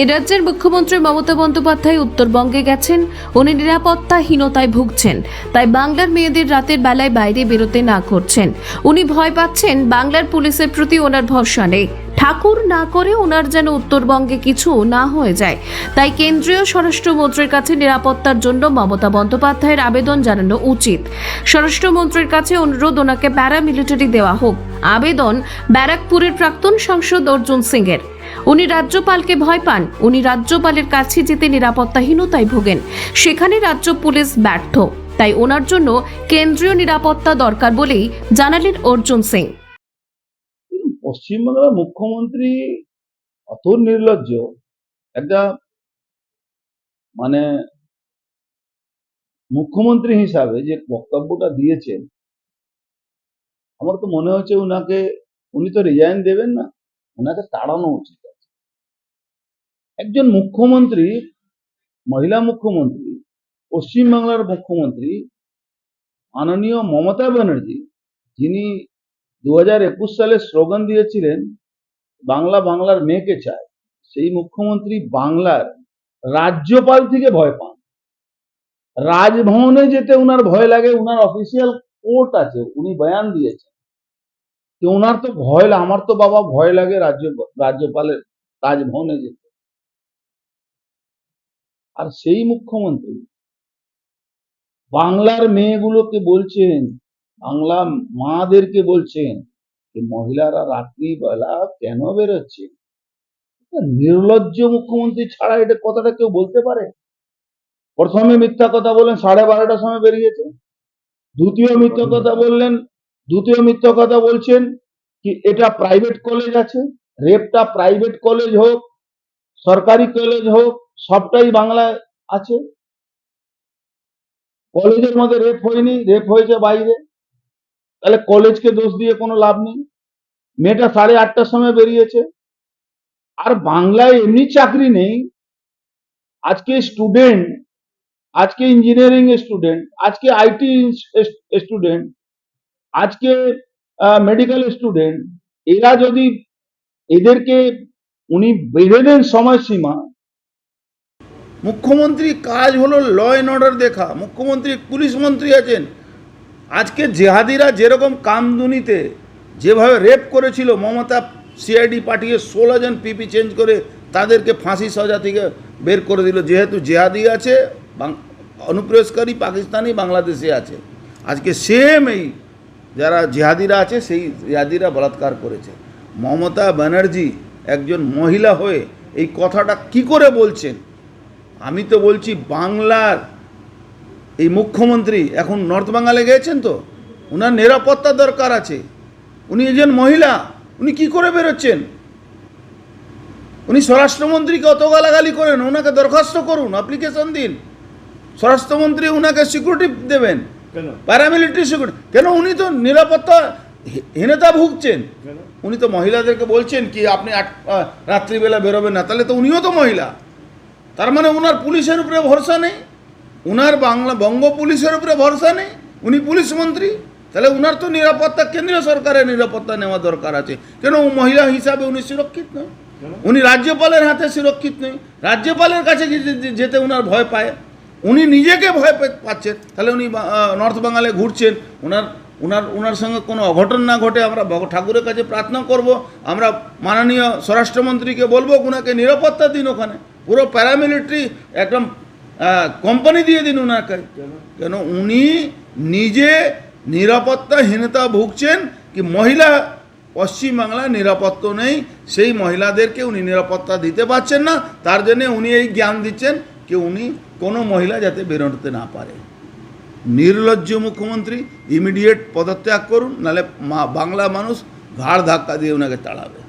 এ রাজ্যের মুখ্যমন্ত্রী মমতা বন্দ্যোপাধ্যায় উত্তরবঙ্গে গেছেন। উনি নিরাপত্তাহীনতায় ভুগছেন। তাই বাংলার মেয়েদের রাতের বেলায় বাইরে বেরোতে না করছেন। উনি ভয় পাচ্ছেন বাংলার পুলিশের প্রতি ওনার ভরসা নেই। ঠাকুর না করে ওনার যেন উত্তরবঙ্গে কিছু না হয়ে যায়। তাই কেন্দ্রীয় স্বরাষ্ট্রমন্ত্রীর কাছে নিরাপত্তার জন্য মমতা বন্দ্যোপাধ্যায়ের আবেদন জানানো উচিত। স্বরাষ্ট্রমন্ত্রীর কাছে অনুরোধ ওনাকে প্যারামিলিটারি দেওয়া হোক। আবেদন ব্যারাকপুরের প্রাক্তন সাংসদ অর্জুন সিংয়ের। উনি রাজ্যপালকে ভয় পান। উনি রাজ্যপালের কাছে যেতে নিরাপত্তাহীনতায় ভোগেন। সেখানে রাজ্য পুলিশ ব্যর্থ। তাই ওনার জন্য কেন্দ্রীয় নিরাপত্তা দরকার বলেই জানালেন অর্জুন সিং। পশ্চিমবাংলার মুখ্যমন্ত্রী অত নির্লজ্জ একটা মানে মুখ্যমন্ত্রী হিসাবে যে বক্তব্যটা দিয়েছেন, আমার তো মনে হচ্ছে উনাকে, উনি তো রিজাইন দেবেন না ওনাকে তাড়ানো উচিত। একজন মুখ্যমন্ত্রী, মহিলা মুখ্যমন্ত্রী পশ্চিমবাংলার মুখ্যমন্ত্রী, মাননীয় মমতা ব্যানার্জি, যিনি দু হাজার একুশ সালে স্লোগান দিয়েছিলেন, বাংলা বাংলার মেয়েকে চায়। সেই মুখ্যমন্ত্রী বাংলার রাজ্যপাল থেকে ভয় পান। রাজভবনে যেতে উনার ভয় লাগে, উনার অফিসিয়াল কোর্ট আছে, উনি বয়ান দিয়েছেন। ওনার তো ভয়, আমার তো বাবা ভয় লাগে রাজ্য, রাজ্যপালের রাজভবনে যেতে। আর সেই মুখ্যমন্ত্রী। বাংলার মেয়েগুলোকে বলছেন, বাংলা মাদেরকে বলছেন যে, মহিলারা রাত্রিবেলা কেন বেরোচ্ছে? নির্লজ্জ মুখ্যমন্ত্রী ছাড়া এটা কথাটা কেউ বলতে পারে? প্রথমে মিথ্যা কথা বললেন, সাড়ে বারোটার সময় বেরিয়েছে। দ্বিতীয় মিথ্যা কথা বললেন, দ্বিতীয় মিথ্যা কথা বলছেন কি এটা প্রাইভেট কলেজ আছে? রেপটা প্রাইভেট কলেজ হোক, সরকারি কলেজ হোক সবটাই বাংলায় আছে। কলেজের মধ্যে রেপ হয়নি রেপ হয়েছে বাইরে। তাহলে কলেজকে দোষ দিয়ে কোনো লাভ নেই। মেয়েটা সাড়ে আটটার সময় বেরিয়েছে। আর বাংলায় এমনি চাকরি নেই। আজকে স্টুডেন্ট আজকে ইঞ্জিনিয়ারিং স্টুডেন্ট আজকে আইটি স্টুডেন্ট আজকে মেডিকেল স্টুডেন্ট এরা যদি এদেরকে, উনি বেঁধে দেন সময়সীমা মুখ্যমন্ত্রী কাজ হলো ল অ্যান্ড অর্ডার দেখা। মুখ্যমন্ত্রী, পুলিশ মন্ত্রী আছেন। আজকে জেহাদিরা যেরকম কামদুনিতে যেভাবে রেপ করেছিল, মমতা সিআইডি পাঠিয়ে ষোলো জন পিপি চেঞ্জ করে তাদেরকে ফাঁসি সাজা থেকে বের করে দিল। যেহেতু জেহাদি আছে অনুপ্রবেশকারী পাকিস্তানি, বাংলাদেশে আছে। আজকে সেম এই যারা জেহাদিরা আছে, সেই জেহাদিরা বলাৎকার করেছে। মমতা ব্যানার্জি একজন মহিলা হয়ে এই কথাটা কি করে বলছেন? আমি তো বলছি বাংলার এই মুখ্যমন্ত্রী এখন নর্থ বাঙ্গালে গিয়েছেন তো? ওনার নিরাপত্তা দরকার আছে। উনি একজন মহিলা উনি কি করে বেরোচ্ছেন? উনি স্বরাষ্ট্রমন্ত্রীকে অত গালাগালি করেন ওনাকে দরখাস্ত করুন অ্যাপ্লিকেশন দিন। স্বরাষ্ট্রমন্ত্রী ওনাকে সিকিউরিটি দেবেন প্যারামিলিটারি সিকিউরিটি কেন উনি তো নিরাপত্তা হীনতা ভুগছেন? উনি তো মহিলাদেরকে বলছেন কি আপনি রাত্রিবেলা বেরোবেন না তাহলে তো উনিও তো মহিলা। তার মানে ওনার পুলিশের উপরে ভরসা নেই উনার বাংলা বঙ্গ পুলিশের উপরে ভরসা নেই উনি পুলিশ মন্ত্রী তাহলে উনার তো নিরাপত্তা কেন্দ্রীয় সরকারের নিরাপত্তা নেওয়া দরকার আছে। কেন মহিলা হিসাবে উনি সুরক্ষিত নয়? উনি রাজ্যপালের হাতে সুরক্ষিত নেই রাজ্যপালের কাছে যেতে উনার ভয় পায় উনি নিজেকে ভয় পাচ্ছেন তাহলে উনি নর্থ বাঙালে ঘুরছেন ওনার ওনার ওনার সঙ্গে কোনো অঘটন না ঘটে, আমরা ঠাকুরের কাছে প্রার্থনা করব, আমরা মাননীয় স্বরাষ্ট্রমন্ত্রীকে বলব ওনাকে নিরাপত্তা দিন ওখানে। পুরো প্যারামিলিটারি একদম কোম্পানি দিয়ে দিন ওনাকে কেন উনি নিজে নিরাপত্তাহীনতা ভুগছেন কি মহিলা পশ্চিমবাংলায় নিরাপত্তা নেই, সেই মহিলাদেরকে উনি নিরাপত্তা দিতে পারছেন না, তার জন্যে উনি এই জ্ঞান দিচ্ছেন কি উনি কোনো মহিলা যাতে বেরোতে না পারে। নির্লজ্জ মুখ্যমন্ত্রী ইমিডিয়েট পদত্যাগ করুন নাহলে মা বাংলা মানুষ ঘাড় ধাক্কা দিয়ে ওনাকে তাড়াবে।